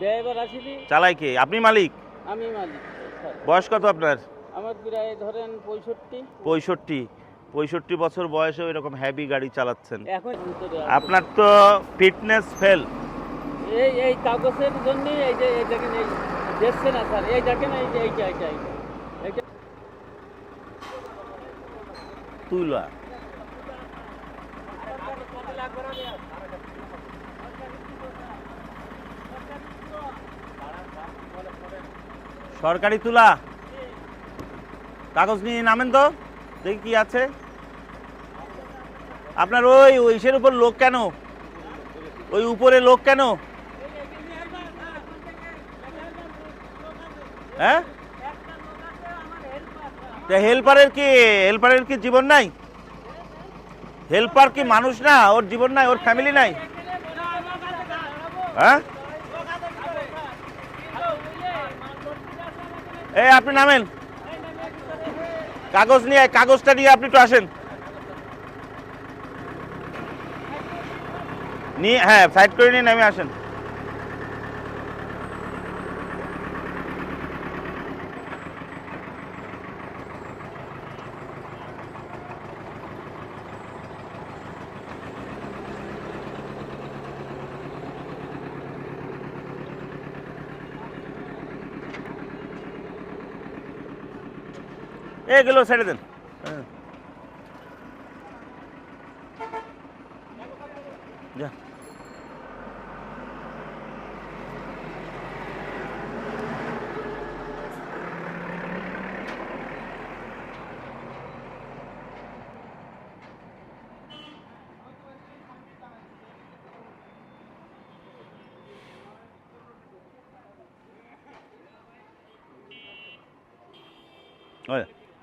Driver আসিনি। চালাই কে? আপনি মালিক? আমি মালিক বয়স কত আপনার? আমার প্রায় ধরেন পঁয়ষট্টি। পঁয়ষট্টি। পঁয়ষট্টি বছর বয়সেও এরকম হ্যাভি গাড়ি চালাচ্ছেন। আপনার তো ফিটনেস ফেল এই এই কাগজের জন্য এই যে এই দেখেন এই দেখছে না স্যার? এই দেখেন এই যে এইটা এইটা এইটা তুলা সরকারি তুলা। কাগজ নিয়ে নামেন তো, দেখি কি আছে। আপনার ওই ওইসের উপর লোক কেন? ওই উপরে লোক কেন? হ্যাঁ? হেল্পারের কি হেল্পারের কি জীবন নাই? হেল্পার কি মানুষ না, ওর জীবন নাই, ওর ফ্যামিলি নাই? হ্যাঁ? এই, আপনি নামেন। কাগজ নিয়ে, কাগজটা নিয়ে আপনি একটু আসেন। নিয়ে হ্যাঁ সাইড করে নিয়ে নামে আসেন। এগুলো ছেড়ে দেন। হ্যাঁ। যা।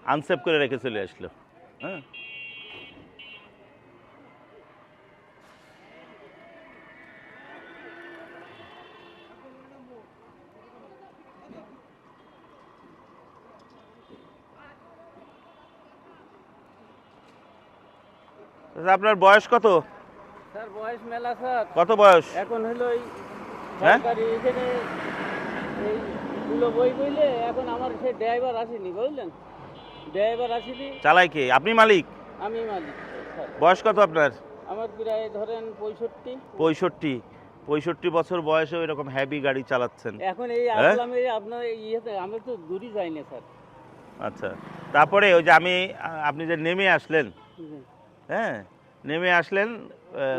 আনসেভ করে রেখে চলে আসলো হ্যাঁ? আচ্ছা, আপনার বয়স কত? স্যার বয়স মেলা স্যার। কত বয়স? এখন হলো এই হ্যাঁ? সরকারি এখানে এই বই বইলে এখন আমার সে ড্রাইভার আসেনি বুঝলেন? ড্রাইভার আসেনি চালাই কে? আপনি মালিক? আমি মালিক স্যার। বয়স কত আপনার? আমার প্রায় ধরেন পঁয়ষট্টি। পঁয়ষট্টি। পঁয়ষট্টি বছর বয়সেও এরকম হ্যাভি গাড়ি চালাচ্ছেন। এখন এই হ্যাঁ? আসলাম এই আপনার ইয়েতে আমি তো দূরই যাই না স্যার। আচ্ছা। তারপরে ওই যে আমি আ- আপনি যে নেমে আসলেন হ্যাঁ? নেমে আসলেন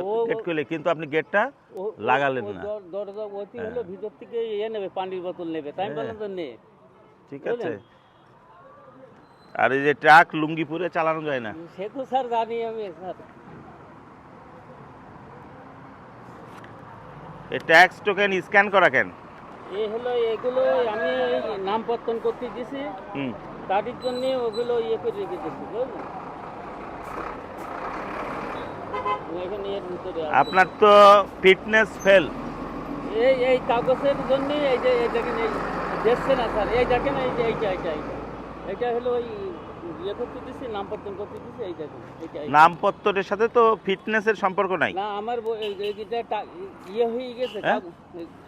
ও- গেট খুলে কিন্তু আপনি গেটটা ও- ও- লাগালেন ও না। দর- দরজা ওটি হলো হ্যাঁ। ভিতর থেকে ইয়ে নেবে পানির বোতল নেবে তাই হ্যাঁ। বললাম তো নে। ঠিক বুঝলেন? আর এই যে ট্রাক লুঙ্গিপুরে চালানো যায় না। সে তো স্যার জানি আমি স্যার। এই ট্যাক্স টোকেন স্ক্যান করা কেন? এই হলো এগুলো আমি নামপত্তন করতে দিছি হুম। তাদের জন্য ওগুলো ইয়ে করে রেখে দিচ্ছি। আপনার তো ফিটনেস ফেল। এই এই কাগজের জন্য এই যে এই দেখেন এই দেখছে না স্যার? এই দেখেন এই যে এইটা এইটা এইটা। এটা হলো ওই নামপত্রের সাথে তো ফিটনেসের সম্পর্ক নাই। না আমার ইয়ে হয়ে গেছে হ্যাঁ?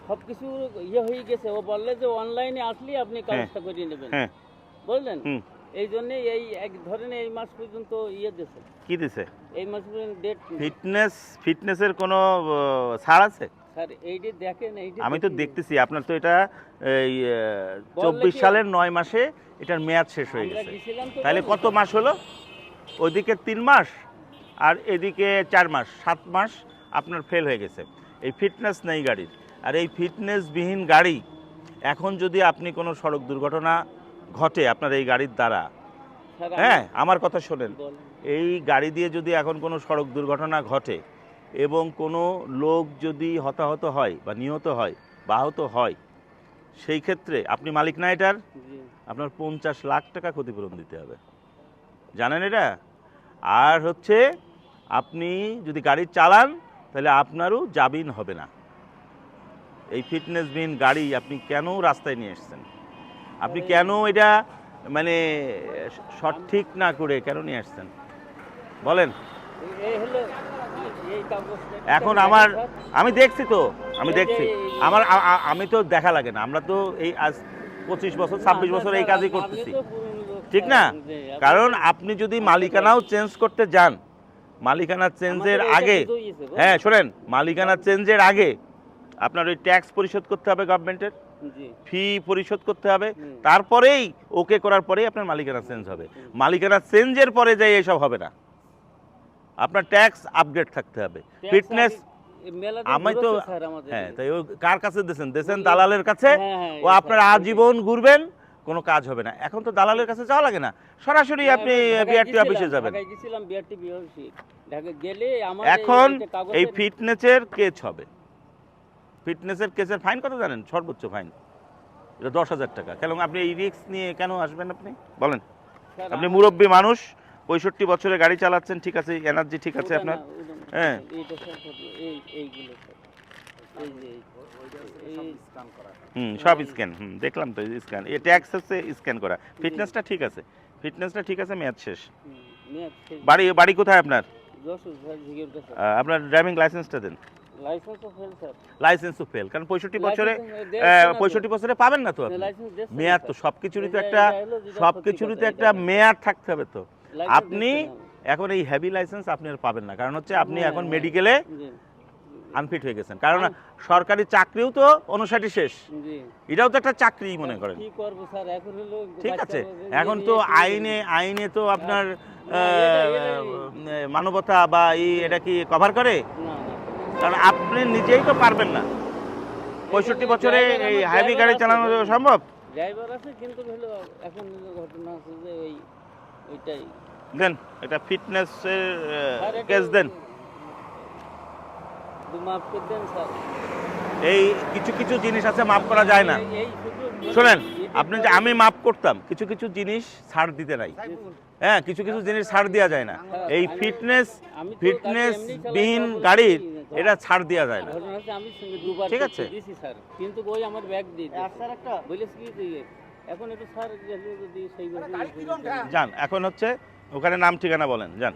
সব কিছু ইয়ে হয়ে গেছে। ও বললে যে অনলাইনে আসলে আপনি কাগজটা করিয়ে নেবেন। হ্যাঁ। বুঝলেন এই জন্য এই এক ধরেন এই মাস পর্যন্ত ইয়ে দিছে। কি দিছে? এই মাস পর্যন্ত ডেট ফিটনেস ফিটনেসের কোনো ছাড় আছে? স্যার দেখেন আমি তো দেখতেছি আপনার তো এটা এই চব্বিশ সালের নয় মাসে এটার মেয়াদ শেষ হয়ে গেছে। তাহলে কত মাস হলো? ওইদিকে তিন মাস আর এদিকে চার মাস সাত মাস আপনার ফেল হয়ে গেছে। এই ফিটনেস নেই গাড়ির। আর এই ফিটনেসবিহীন গাড়ি এখন যদি আপনি কোনো সড়ক দুর্ঘটনা ঘটে আপনার এই গাড়ির দ্বারা হ্যাঁ আমার কথা শোনেন। এই গাড়ি দিয়ে যদি এখন কোনো সড়ক দুর্ঘটনা ঘটে এবং কোনো লোক যদি হতাহত হয় বা নিহত হয় বা আহত হয় সেই ক্ষেত্রে আপনি মালিক না এটার? আপনার পঞ্চাশ লাখ টাকা ক্ষতিপূরণ দিতে হবে। জানেন এটা? আর হচ্ছে আপনি যদি গাড়ি চালান তাহলে আপনারও জামিন হবে না। এই ফিটনেসবিহীন গাড়ি আপনি কেন রাস্তায় নিয়ে এসেছেন? আপনি কেন এটা মানে সঠিক না করে কেন নিয়ে আসছেন? বলেন। এখন আমার আমি দেখছি তো আমি দেখছি। আমার আমি তো দেখা লাগে না। আমরা তো এই আজ পঁচিশ বছর ছাব্বিশ বছর এই কাজই করতেছি। ঠিক না? কারণ আপনি যদি মালিকানাও চেঞ্জ করতে যান মালিকানা চেঞ্জের আগে। হ্যাঁ শোনেন মালিকানা চেঞ্জের আগে আপনার ওই ট্যাক্স পরিশোধ করতে হবে গভর্নমেন্টের। ফি পরিশোধ করতে হবে। তারপরেই ওকে করার পরেই আপনার মালিকানা চেঞ্জ হবে। মালিকানা চেঞ্জের পরে যাই এসব হবে না। আপনার ট্যাক্স আপডেট থাকতে হবে। ফিটনেস দিন আমি তো হ্যাঁ তাই ও কার কাছে দিয়েছেন? দিয়েছেন দালালের কাছে? হ্যাঁ, হ্যাঁ, ও আপনার আজীবন ঘুরবেন কোনো কাজ হবে না। এখন তো দালালের কাছে যাওয়া লাগে না। সরাসরি আপনি বিআরটি অফিসে যাবেন। এখন এই ফিটনেসের কেস হবে। ফিটনেসের কেসের ফাইন কত জানেন? সর্বোচ্চ ফাইন এটা দশ হাজার টাকা। কেন আপনি এই রিস্ক নিয়ে কেন আসবেন আপনি? বলেন। আপনি মুরব্বী মানুষ। পঁয়ষট্টি বছরে গাড়ি চালাচ্ছেন ঠিক আছে এনার্জি ঠিক আছে আপনার? হ্যাঁ। এইটা স্যার, এই এইগুলো স্যার। এই যে এই- এই- হুম সব স্ক্যান হুম দেখলাম তো স্ক্যান এ ট্যাক্স হচ্ছে স্ক্যান করা। ফিটনেসটা ঠিক আছে। ফিটনেসটা ঠিক আছে মেয়াদ শেষ। বাড়ি বাড়ি কোথায় আপনার? আপনার ড্রাইভিং লাইসেন্সটা দেন। লাইসেন্সও ফেল স্যার। লাইসেন্সও ফেল কারণ পঁয়ষট্টি বছরে। পঁয়ষট্টি বছরে পাবেন না তো মেয়াদ তো সব কিছুরই তো একটা সব কিছুরই তো একটা মেয়াদ থাকতে হবে তো। আপনি এখন এই হেভি লাইসেন্স আপনি আর পাবেন না। কারণ হচ্ছে আপনি হ্যাঁ, এখন হ্যাঁ। মেডিকেলে আনফিট হয়ে গেছেন। কারণ সরকারি চাকরিও তো অনুষাটি শেষ। এটাও তো একটা চাকরি মনে করেন। ঠিক আছে। এখন তো আইনে আইনে তো আপনার মানবতা বা এই এটা কি কভার করে। কারণ আপনি নিজেই তো পারবেন না। পঁয়ষট্টি বছরে এই হাইভি গাড়ি চালানো সম্ভব? ড্রাইভার আছে কিন্তু এখন ঘটনা আছে যে ওই ওইটাই। দেন এটা ফিটনেসের কেস দেন। এই কিছু কিছু জিনিস আছে মাফ করা যায় না। শোনেন আপনি যে আমি মাফ করতাম কিছু কিছু জিনিস ছাড় দিতে নাই। হ্যাঁ কিছু কিছু জিনিস ছাড় দেওয়া যায় না। এই ফিটনেস ফিটনেস বিহীন গাড়ির এটা ছাড় দেওয়া যায় না। ঘটনা হচ্ছে আমি সঙ্গে দুবার ঠিক আছে। আছে দিছি স্যার। কিন্তু ওই আমার ব্যাগ দিয়ে স্যার একটা বলেছি কি এখন একটু স্যার গেলে যদি সেইভাবে যান এখন হচ্ছে ওখানে নাম ঠিকানা বলেন যান।